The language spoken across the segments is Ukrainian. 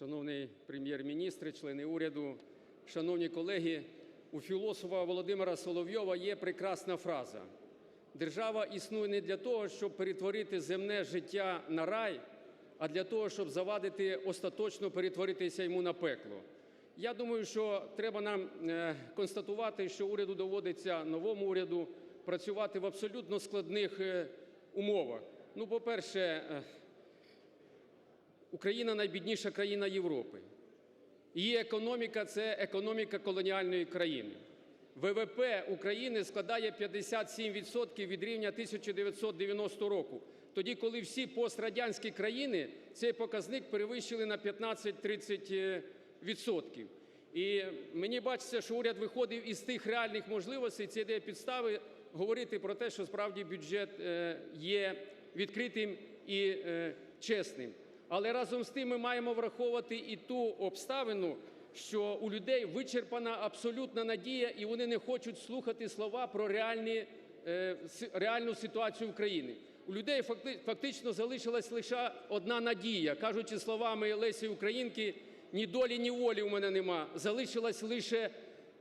шановний прем'єр-міністр, члени уряду, шановні колеги, у філософа Володимира Соловйова є прекрасна фраза: "Держава існує не для того, щоб перетворити земне життя на рай, а для того, щоб завадити остаточно перетворитися йому на пекло". Я думаю, що треба нам е, констатувати, що уряду доводиться, новому уряду, працювати в абсолютно складних е, умовах. Ну, по-перше, е, Україна – найбідніша країна Європи. Її економіка – це економіка колоніальної країни. ВВП України складає 57 відсотків від рівня 1990 року, тоді, коли всі пострадянські країни цей показник перевищили на 15-30 відсотків. І мені бачиться, що уряд виходив із тих реальних можливостей, це дає підстави говорити про те, що справді бюджет е, є відкритим і е, чесним. Але разом з тим ми маємо враховувати і ту обставину, що у людей вичерпана абсолютна надія, і вони не хочуть слухати слова про реальні, е, реальну ситуацію України. У людей факти- фактично залишилась лише одна надія, кажучи словами Лесі Українки, ні долі, ні волі у мене нема, залишилась лише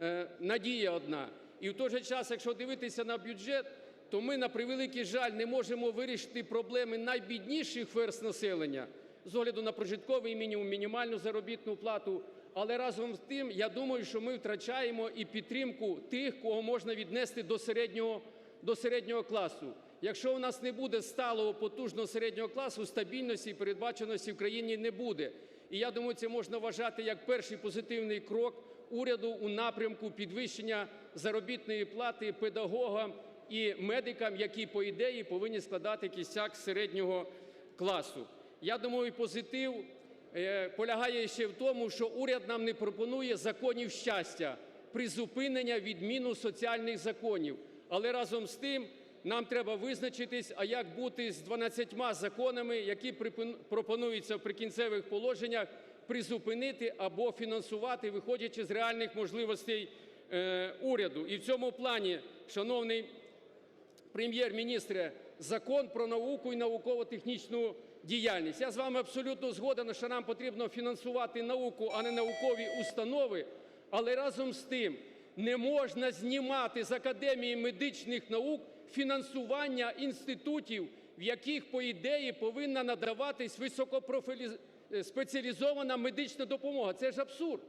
е, надія одна. І в той же час, якщо дивитися на бюджет, то ми, на превеликий жаль, не можемо вирішити проблеми найбідніших верст населення з огляду на прожитковий мінімум, мінімальну заробітну плату. Але разом з тим, я думаю, що ми втрачаємо і підтримку тих, кого можна віднести до середнього, до середнього класу. Якщо у нас не буде сталого потужного середнього класу, стабільності і передбаченості в країні не буде. І я думаю, це можна вважати як перший позитивний крок уряду у напрямку підвищення заробітної плати педагогам і медикам, які, по ідеї, повинні складати кістяк середнього класу. Я думаю, позитив е, полягає ще в тому, що уряд нам не пропонує законів щастя, призупинення, відміну соціальних законів. Але разом з тим нам треба визначитись, а як бути з 12 законами, які пропонуються в прикінцевих положеннях, призупинити або фінансувати, виходячи з реальних можливостей е, уряду. І в цьому плані, шановний Прем'єр-міністре, Закон про науку і науково-технічну діяльність. Я з вами абсолютно згоден, що нам потрібно фінансувати науку, а не наукові установи. Але разом з тим не можна знімати з Академії медичних наук фінансування інститутів, в яких, по ідеї, повинна надаватись високоспеціалізована медична допомога. Це ж абсурд.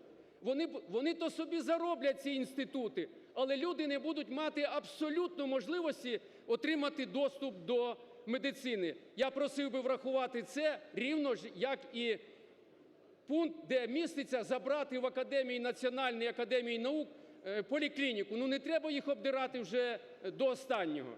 Вони, вони то собі зароблять ці інститути, але люди не будуть мати абсолютно можливості отримати доступ до медицини. Я просив би врахувати це рівно ж, як і пункт, де міститься забрати в Академії Національної академії наук е, поліклініку. Ну не треба їх обдирати вже до останнього.